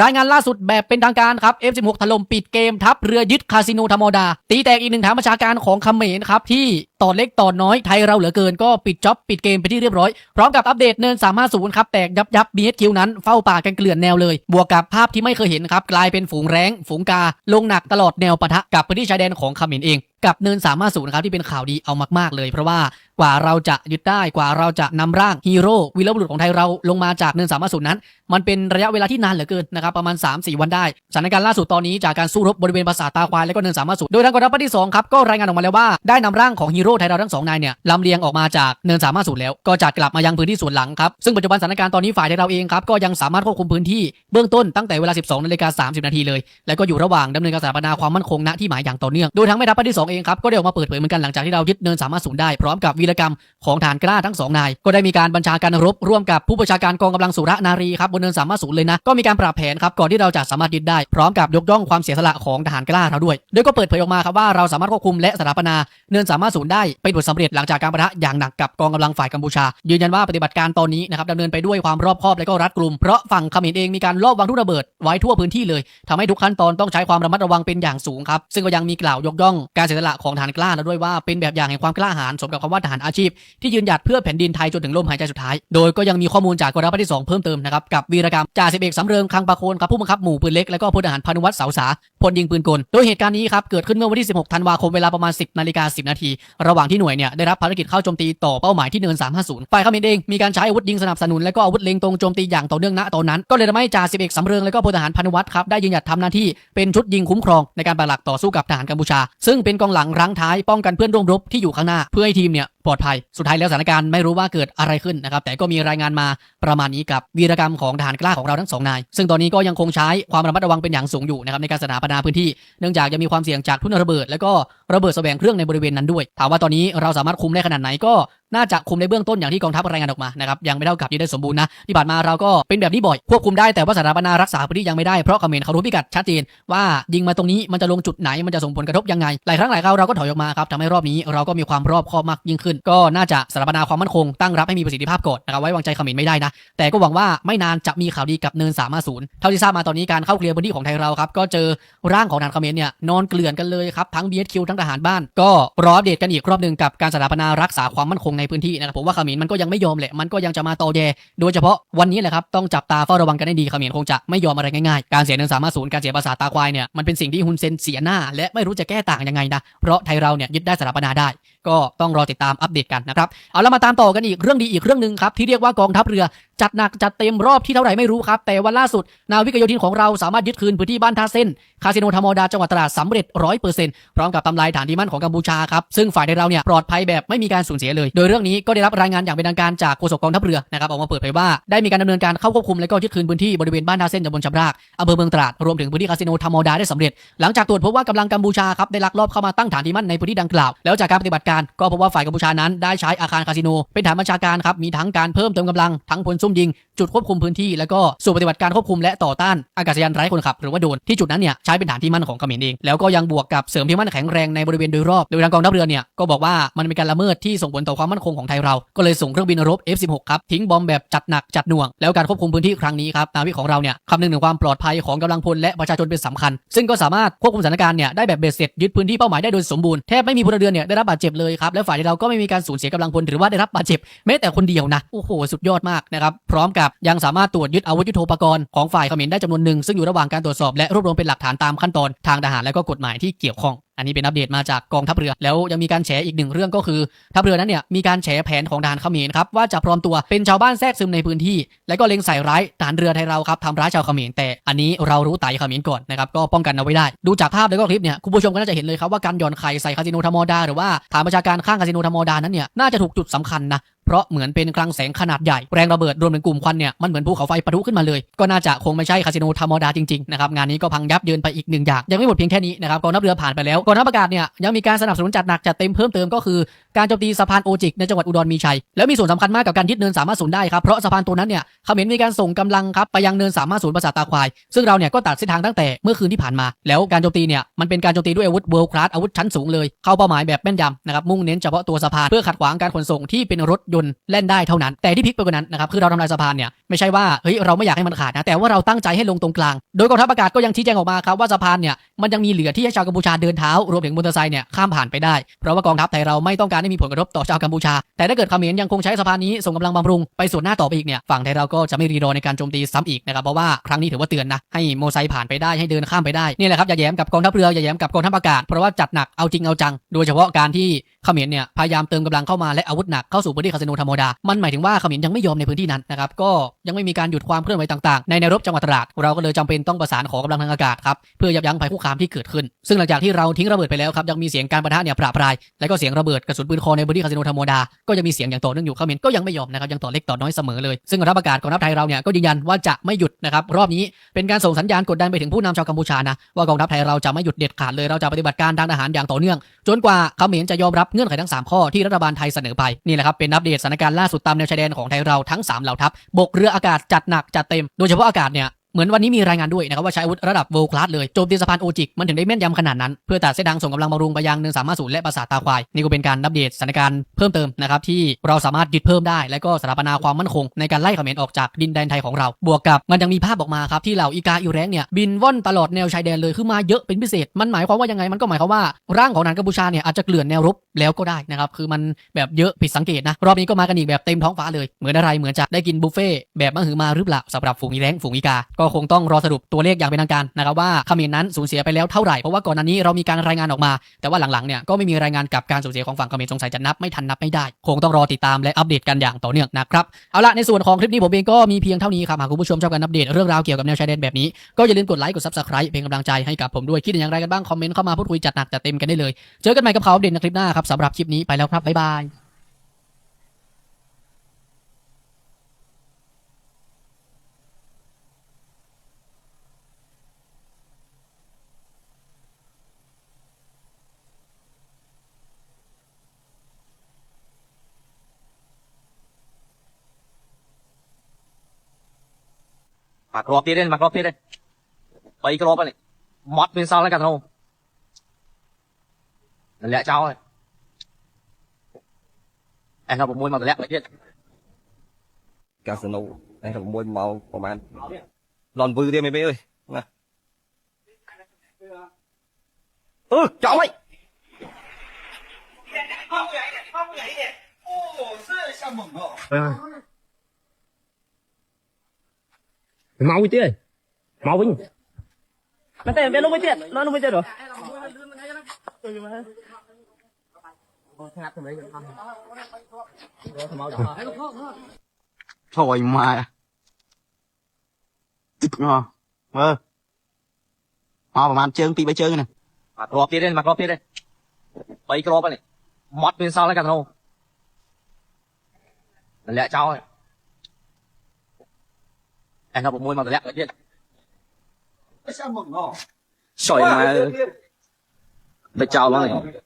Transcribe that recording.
รายงานล่าสุดแบบเป็นทางการครับ F16 ถล่มปิดเกมทัพเรือยึดคาสิโนธรรมดา ตีแตกอีกหนึ่งฐานประชาการของเขมรครับที่ต่อเล็กต่อน้อยไทยเราเหลือเกินก็ปิดจ็อบปิดเกมไปที่เรียบร้อย พร้อมกับอัปเดตเนิน 350 ครับ แตกยับยับ BHQ นั้นเฝ้าป่ากันเกลื่อนแนวเลย บวกกับภาพที่ไม่เคยเห็นครับ กลายเป็นฝูงแร้ง ฝูงกา ลงหนักตลอดแนวปะทะกับพื้นที่ชายแดนของเขมรเอง กับเนิน350นะครับที่เป็นข่าวดีเอามากๆเลย เพราะว่ากว่าเราจะยึดได้กว่าเราจะนำร่างฮีโร่วีรบุรุษของไทยเราลงมาจากเนิน350นั้น มันเป็นระยะเวลาที่นานเหลือเกินนะครับประมาณ 3-4 วันได้สถานการณ์ล่าสุดตอนนี้จากการสู้รบบริเวณปราสาทตาควายและก็เนิน350โดยทางกองทัพภาคที่2ครับก็รายงานออกมาแล้วว่าได้นำร่างของฮีโร่ไทยเราทั้งสองนายเนี่ยลำเลียงออกมาจากเนิน350แล้ว ก็จัดกลับมายังพื้นที่ส่วนหลังครับซึ่งปัจจุบันสถานการณ์ตอนนี้ฝ่ายไทยเราเองครับก็ยังสามารถควบคุมพื้นที่เบื้องต้นตั้งแต่เวลา 12นาฬิกา30 นาทีเลย แล้วก็อยู่ระหว่างดำเนินการสถาปนาความมั่นคงณที่หมายอย่างต่อเนื่องโดยทั้งแม่ทัพภาคที่2เองครับก็ได้ออกมาเปิดเผยเหมือนกันหลังจากที่เรายึดเนินสามารถสูนได้พร้อมกับวีรกรรมของฐานกล้าทั้งสองนาย ก็ได้มีการบัญชาการรบร่วมกับผู้บัญชาการกองกำลังสุรนารีครับบนเนินสามารถสูนเลยนะก็มีการปรับแผนครับก่อนที่เราจะสามารถยึดได้พร้อมกับยกย่องความเสียสละของทหารกล้าเราด้วย โดยก็เปิดเผยออกมาครับว่าเราสามารถควบคุมและสถาปนาเนินสามารถสูนได้เป็นผลสำเร็จหลังจากการประทะอย่างหนักกับกองกำลังฝ่ายกัมพูชา ยืนยันว่าปฏิบัติการตอนนี้นะครับดำเนินไปด้วยความรอบคอบและก็รัดกลุ่มเพราะฝั่งเขมรเองมีการลอบวางทุกระเบิดไว้ทั่วพื้นที่เลยทำให้ทุกขั้นตอนต้องใช้ความระมัดระวังเป็นอย่างสูงครับซึ่งก็ยังมีกล่าวยกย่องการเสียสละของทหารกล้าแล้วด้วยว่าเป็นแบบอย่างแห่งความกล้าหาญสมกับคำว่าทหารอาชีพ ที่ยืนหยัดเพื่อแผ่นดินไทยจนถึงลมหายใจสุดท้าย โดยก็ยังมีข้อมูลจากกองทัพที่ 2 เพิ่มเติมนะครับกับวีรกรรมจ่าสิบเอกสำเริงคังปะโคนครับผู้บังคับหมู่ปืนเล็กและก็พลทหารพานุวัฒน์เสาสาพลยิงปืนกลโดยเหตุการณ์นี้ครับเกิดขึ้นเมื่อวันที่ 16 ธันวาคมเวลาประมาณ 10นาฬิกา10 นาที ระหว่างที่หน่วยเนี่ยได้รับภารกิจเข้าโจมตีต่อเป้าหมายที่เนิน 350ฝ่ายเขมรเองมีการใช้อาวุธยิงสนับสนุนและก็อาวุธเล็งตรงโจมตีอย่างต่อเนื่องณตอนนั้น ก็เลยทำให้จ่าสิบเอกสำเริงและก็พลทหารพานุวัฒน์ครับได้ยืนหยัดทำหน้าที่เป็นชุดยิงคุ้มครองในการปักหลักต่อสู้กับทหารกัมพูชา ซึ่งเป็นกองหลังรั้งท้ายป้องกันเพื่อนร่วมรบที่อยู่ข้างหน้า เพื่อให้ทีมเนี่ยปลอดภัย สุดท้ายแล้วสถานการณ์ไม่รู้ว่าเกิดอะไรขึ้นนะครับแต่ก็มีรายงานมาประมาณนี้กับวีรกรรมของทหารกล้าของเราทั้งสองนาย ซึ่งตอนนี้ก็ยังคงใช้ความระมัดระวังเป็นอย่างสูงอยู่นะครับในการสถาปนาพื้นที่เนื่องจากยังมีความเสี่ยงจากทุ่นระเบิด และก็ระเบิดแสวงเครื่องในบริเวณนั้นด้วยถามว่าตอนนี้เราสามารถคุมได้ขนาดไหนก็น่าจะคุมในเบื้องต้นอย่างที่กองทัพรายงานออกมานะครับยังไม่เท่ากับยึดได้สมบูรณ์นะที่ผ่านมาเราก็เป็นแบบนี้บ่อยควบคุมได้แต่ว่าสถาปนารักษาพื้นที่ยังไม่ได้เพราะเขมรเขารู้พิกัดชัดเจนว่ายิงมาตรงนี้มันจะลงจุดไหนมันจะส่งผลกระทบยังไงหลายครั้งหลายคราวเราก็ถอยออกมาครับทำให้รอบนี้เราก็มีความรอบคอบมากยิ่งขึ้นก็น่าจะสถาปนาความมั่นคงตั้งรับให้มีประสิทธิภาพก่อนนะครับไว้วางใจเขมรไม่ได้นะ แต่ก็หวังว่าไม่นานจะมีข่าวดีกับเนิน3 5 0เท่าที่ทราบมาตอนนี้การเข้าเคลียร์พื้นที่ของไทยเราครับก็เจอร่างของทหารเขมรเนี่ยนอนเกลื่อนกันเลยครับทั้ง BSQ ทั้งทหารบ้าน ก็รออัปเดตกันอีกรอบหนึ่งกับการสถาปนารักษาความมั่นคงในพื้นที่นะครับผมว่าเขมรมันก็ยังไม่ยอมแหละมันก็ยังจะมาตอแยโดยเฉพาะวันนี้แหละครับต้องจับตาเฝ้าระวังกันให้ดีเขมรคงจะไม่ยอมอะไรง่ายๆ การเสียเนิน3 5 0การเสียภาษาตาควายเนี่ยมันเป็นสิ่งที่ฮุนเซนเสียหน้า และไม่รู้จะแก้ต่างยังไงนะเพราะไทยเราเนี่ยยึดได้สถาปนาได้ ก็ต้องรอติดตามอัปเดตกันนะครับ เอาแล้วมาตามต่อกันอีกเรื่องดีอีกเรื่องหนึ่งครับที่เรียกว่ากองทัพเรือจัดหนักจัดเต็มรอบที่เท่าไหร่ไม่รู้ครับ แต่วันล่าสุด นาวิกโยธินของเราสามารถยึดคืนพื้นที่บ้านท่าเส้น คาสิโนธรรมดาจังหวัดตราดสำเร็จร้อยเปอร์เซ็นต์พร้อมกับทำลายฐานที่มั่นของกัมพูชาครับ ซึ่งฝ่ายในเราเนี่ยปลอดภัยแบบไม่มีการสูญเสียเลย โดยเรื่องนี้ก็ได้รับรายงานอย่างเป็นทางการจากโฆษกกองทัพเรือนะครับออกมาเปิดเผยว่าได้มีการดำเนินการเข้าควบคุมและก็ยึดคืนพื้นที่บริเวณบ้านท่าเส้นตำบลชำรากอำเภอเมืองตราดรวมถึงพื้นที่คาสิโนธรรมดาได้สำเร็จ หลังจากตรวจพบว่ากำลังกัมพูชาครับได้ลักลอบเข้ามาตั้งฐานที่มั่นในพื้นที่ดังกล่าวแล้วจากการปฏิบัติการการ ก็พบว่าฝ่ายกัมพูชานั้นได้ใช้อาคารคาสิโน เป็นฐานบัญชาการครับมีทั้งการเพิ่มเติมกำลังทั้งพลซุ่มยิง จุดควบคุมพื้นที่แล้วก็สู่ปฏิบัติการควบคุมและต่อต้านอากาศยานไร้คนขับหรือว่าโดนที่จุดนั้นเนี่ยใช้เป็นฐานที่มั่นของเขมรเองแล้วก็ยังบวกกับเสริมที่มั่นแข็งแรงในบริเวณโดยรอบโดยทางกองทัพเรือเนี่ยก็บอกว่ามันเป็นการละเมิดที่ส่งผลต่อความมั่นคงของไทยเรา ก็เลยส่งเครื่องบินรบ F16 ครับทิ้งบอมแบบจัดหนักจัดหน่วง แล้วการควบคุมพื้นที่ครั้งนี้ครับนาวิของเราเนี่ยคำนึงถึงความปลอดภัยของกำลังพลและประชาชนเป็นสำคัญ ซึ่งก็สามารถควบคุมสถานการณ์เนี่ยได้แบบเบ็ดเสร็จยึดพื้นที่เป้าหมายได้โดยสมบูรณ์แทบไม่มีพลเรือนเนี่ยได้รับบาดเจ็บเลยเลยครับ และฝ่ายเราก็ไม่มีการสูญเสียกำลังพลหรือว่าได้รับบาดเจ็บแม้แต่คนเดียวนะ โอ้โห สุดยอดมากนะครับ พร้อมกับยังสามารถตรวจยึดอาวุธยุทโธปกรณ์ของฝ่ายเขมรได้จำนวนหนึ่งซึ่งอยู่ระหว่างการตรวจสอบและรวบรวมเป็นหลักฐานตามขั้นตอนทางทหารและก็กฎหมายที่เกี่ยวข้องอันนี้เป็นอัปเดตมาจากกองทัพเรือ แล้วยังมีการแฉอีกหนึ่งเรื่องก็คือทัพเรือนั้นเนี่ยมีการแฉแผนของทหารเขมรครับว่าจะปลอมตัวเป็นชาวบ้านแทรกซึมในพื้นที่ และก็เล็งใส่ร้ายทหารเรือไทยเราครับทำร้ายชาวเขมรแต่อันนี้เรารู้ไต่เขมรก่อนนะครับก็ป้องกันเอาไว้ได้ ดูจากภาพแล้วก็คลิปเนี่ยคุณผู้ชมก็น่าจะเห็นเลยครับว่าการหย่อนไข่ใส่คาสิโนธรรมดาหรือว่าฐานประชาการข้างคาสิโนธรรมดานั้นเนี่ยน่าจะถูกจุดสำคัญนะ ราะเหมือนเป็นคลังแสงขนาดใหญ่แรงระเบิดรวมถึงกลุ่มควันเนี่ยมันเหมือนภูเขาไฟปะทุขึ้นมาเลย ก็น่าจะคงไม่ใช่คาสิโนธรรมดาจริงๆนะครับงานนี้ก็พังยับเยินไปอีกหนึ่งอย่างยังไม่หมดเพียงแค่นี้นะครับกองทัพเรือผ่านไปแล้วกองทัพอากาศเนี่ยยังมีการสนับสนุนจัดหนักจัดเต็มเพิ่มเติมก็คือการโจมตีสะพานโอจิกในจังหวัดอุดรมีชัย แล้วมีส่วนสำคัญมากกับการยึดเนินสามารถศูนย์ได้ครับ เพราะสะพานตัวนั้นเนี่ยเขมรมีการส่งกำลังครับไปยังเนินสามารถศูนย์ปราสาตาควาย ซึ่งเราเนี่ยก็ตัดเส้นทางตั้งแต่เมื่อคืนที่ผ่านมา แล้วการโจมตีเนี่ยมันเป็นการโจมตีด้วยอาวุธเวิลด์คลาสอาวุธชั้นสูงเลยเข้าเป้าหมายแบบแม่นยำนะครับมุ่งเน้นเฉพาะตัวสะพานเพื่อขัดขวางการขนส่งที่เป็นรถยนต์แล่นได้เท่านั้น แต่ที่พลิกไปกว่านั้นนะครับคือเราทำลายสะพานเนี่ยไม่ใช่ว่าเฮ้ยเราไม่อยากให้มันขาดนะแต่ว่าเราตั้งใจให้ลงตรงกลาง โดยกองทัพอากาศก็ยังชี้แจงออกมาครับว่าสะพานเนี่ยมันยังมีเหลือที่ให้ชาวกัมพูชาเดินเท้ารวมถึงมอเตอร์ไซค์เนี่ยข้ามผ่านไปได้เพราะว่ากองทัพไทยเราไม่ต้องการให้มีผลกระทบต่อชาวกัมพูชา แต่ถ้าเกิดเขมรยังคงใช้สะพานนี้ส่งกำลังบำรุงไปส่วนหน้าต่อไปอีกเนี่ยฝั่งไทยเราก็จะไม่รีรอในการโจมตีซ้ำอีกนะครับเพราะว่าครั้งนี้ถือว่าเตือนนะให้โมไซผ่านไปได้ให้เดินข้ามไปได้นี่แหละครับอย่าแย้มกับกองทัพเรืออย่าแย้มกับกองทัพอากาศเพราะว่าจัดหนักเอาจริงเอาจัง โดยเฉพาะการที่ เขมรเนี่ยพยายามเติมกำลังเข้ามาและอาวุธหนักเข้าสู่พื้นที่คาสิโนธรรมดา มันหมายถึงว่าเขมรยังไม่ยอมในพื้นที่นั้นนะครับก็ยังไม่มีการหยุดความเคลื่อนไหวต่างๆ ในแนวรบจังหวัดตราดเราก็เลยจำเป็นต้องประสานขอกำลังทางอากาศครับเพื่อยับยั้งภัยคุกคามที่เกิดขึ้น ซึ่งหลังจากที่เราทิ้งระเบิดไปแล้วครับยังมีเสียงการประทะเนี่ยปราบปรายและก็เสียงระเบิดกระสุนปืนคอในพื้นที่คาสิโนธรรมดาก็ยังมีเสียงอย่างต่อเนื่องอยู่เขมรก็ยังไม่ยอมนะครับยังต่อเล็กต่อน้อยเสมอเลย ซึ่งกองทัพอากาศกองทัพไทยเราเนี่ยก็ยืนยันว่าจะไม่หยุดนะครับรอบนี้เป็นการส่งสัญญาณกดดันไปถึงผู้นำชาวกัมพูชานะว่ากองทัพไทยเราจะไม่หยุดเด็ดขาดเลยเราจะปฏิบัติการทางทหารอย่างต่อเนื่อง จนกว่าเขมรจะยอมรับเงื่อนไขทั้ง 3 ข้อที่รัฐบาลไทยเสนอไปนี่แหละครับเป็นอัปเดตสถานการณ์ล่าสุดตามแนวชายแดนของไทยเราทั้ง3เหล่าทัพบกเรืออากาศจัดหนักจัดเต็มโดยเฉพาะอากาศเนี่ย เหมือนวันนี้มีรายงานด้วยนะครับว่าใช้อาวุธระดับ world class เลยโจมตีสะพานโอจิกมันถึงได้แม่นยำขนาดนั้น เพื่อตัดเส้นทางส่งกำลังบำรุงไปยังเนินสามารถศูนและปราสาทตาควาย นี่ก็เป็นการอัปเดตสถานการณ์เพิ่มเติมนะครับที่เราสามารถยึดเพิ่มได้ และก็สถาปนาความมั่นคง ในการไล่เขมรออกจากดินแดนไทยของเรา บวกกับมันยังมีภาพออกมาครับที่เหล่าอีกาอีแรงเนี่ยบินว่อนตลอดแนวชายแดนเลยคือมาเยอะเป็นพิเศษ มันหมายความว่ายังไงมันก็หมายความว่าร่างของทหารกัมพูชาเนี่ยอาจจะเกลื่อนแนวรบแล้วก็ได้นะครับคือมันแบบเยอะผิดสังเกตนะรอบนี้ก็มากันอีกแบบเต็มท้องฟ้าเลยเหมือนอะไรเหมือนจะได้กินบุฟเฟ่แบบมหือมาหรือเปล่าสำหรับฝูงอีแรงฝูงอีกาก็คงต้องรอสรุปตัวเลขอย่างเป็นทางการนะครับว่าเขมรนั้นสูญเสียไปแล้วเท่าไหร่เพราะว่าก่อนหน้านี้เรามีการรายงานออกมา แต่ว่าหลังๆเนี่ยก็ไม่มีรายงานกับการสูญเสียของฝั่งเขมรสงสัยจะนับไม่ทันนับไม่ได้ คงต้องรอติดตามและอัปเดตกันอย่างต่อเนื่องนะครับเอาละในส่วนของคลิปนี้ผมเองก็มีเพียงเท่านี้ครับหากคุณผู้ชมชอบการอัปเดตเรื่องราวเกี่ยวกับแนวชายแดนแบบนี้ก็อย่าลืมกดไลค์กด subscribe เป็นกำลังใจให้กับผมด้วยคิดอย่างไรกันบ้างคอมเมนต์เข้ามาพูดคุยจัดหนักจัดเต็มกันได้เลย เจอกันใหม่กับข่าเดตในคลิปหน้าครับสำหรับคลิปนี้ไปแล้วครับบ๊ายบาย Mặc rộp ទៀតទេ mặc រប់ទៀតទេ3គ្រាប់ហ្នឹងម៉ត់មានសល់ហើយកាត់នោះតម្លាក់ចោលហើយអេ16មកតម្លាក់មួយទៀតកាស៊ីណូអេ16មកប្រហែលឡនវឺទៀតមេអើយណាអឺចោលហើយអឺ mau chứ mau vinh nó tên bên lúc mới tiện nó lúc mới tiện rồi. Thôi mà. Ngon. Vâng mau vào màn chương bị bay chương này mặt rộp tiết đây mặt rộp tiết đây bay rộp này. Mót bên sau lấy cả thâu lẹ cháu này À, anh học một môn mà lẹ vậy sỏi mà phải chào nó này